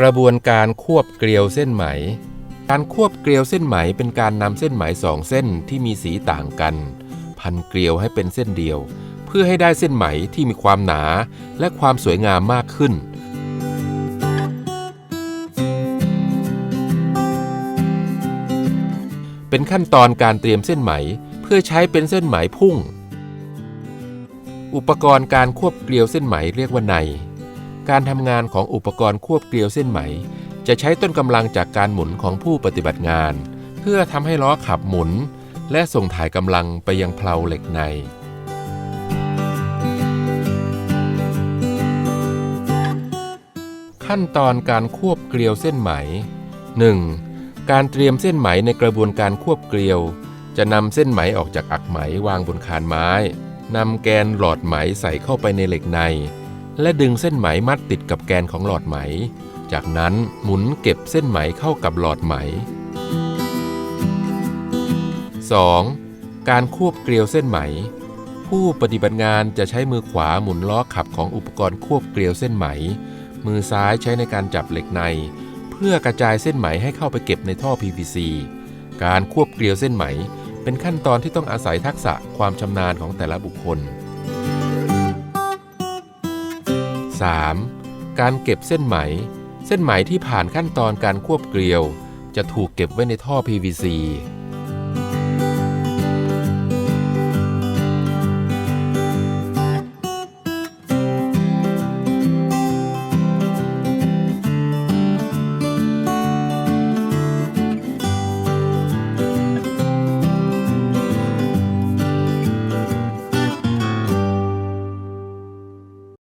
กระบวนการควบเกลียวเส้นไหม การควบเกลียวเส้นไหมเป็นการนำเส้นไหมสองเส้นที่มีสีต่างกัน พันเกลียวให้เป็นเส้นเดียว เพื่อให้ได้เส้นไหมที่มีความหนาและความสวยงามมากขึ้น เป็นขั้นตอนการเตรียมเส้นไหมเพื่อใช้เป็นเส้นไหมพุ่ง อุปกรณ์การควบเกลียวเส้นไหมเรียกว่าใน การทำงานของอุปกรณ์ควบเกลียวเส้นไหม จะใช้ต้นกำลังจากการหมุนของผู้ปฏิบัติงาน เพื่อทำให้ล้อขับหมุน และส่งถ่ายกำลังไปยังเพลาเหล็กในขั้นตอนการควบเกลียวเส้นไหม 1. การเตรียมเส้นไหมในกระบวนการควบเกลียว จะนำเส้นไหมออกจากอักไหมวางบนคานไม้นำแกนหลอดไหมใส่เข้าไปในเหล็กใน และดึงเส้นไหมมัดติดกับแกนของหลอดไหม จากนั้นหมุนเก็บเส้นไหมเข้ากับหลอดไหม 2. การควบเกลียวเส้นไหม ผู้ปฏิบัติงานจะใช้มือขวาหมุนล้อขับของอุปกรณ์ควบเกลียวเส้นไหม มือซ้ายใช้ในการจับเหล็กใน เพื่อกระจายเส้นไหมให้เข้าไปเก็บในท่อ PVC การควบเกลียวเส้นไหม เป็นขั้นตอนที่ต้องอาศัยทักษะความชำนาญของแต่ละบุคคล 3. การเก็บเส้นไหม เส้นไหมที่ผ่านขั้นตอนการควบเกลียว จะถูกเก็บไว้ในท่อ PVC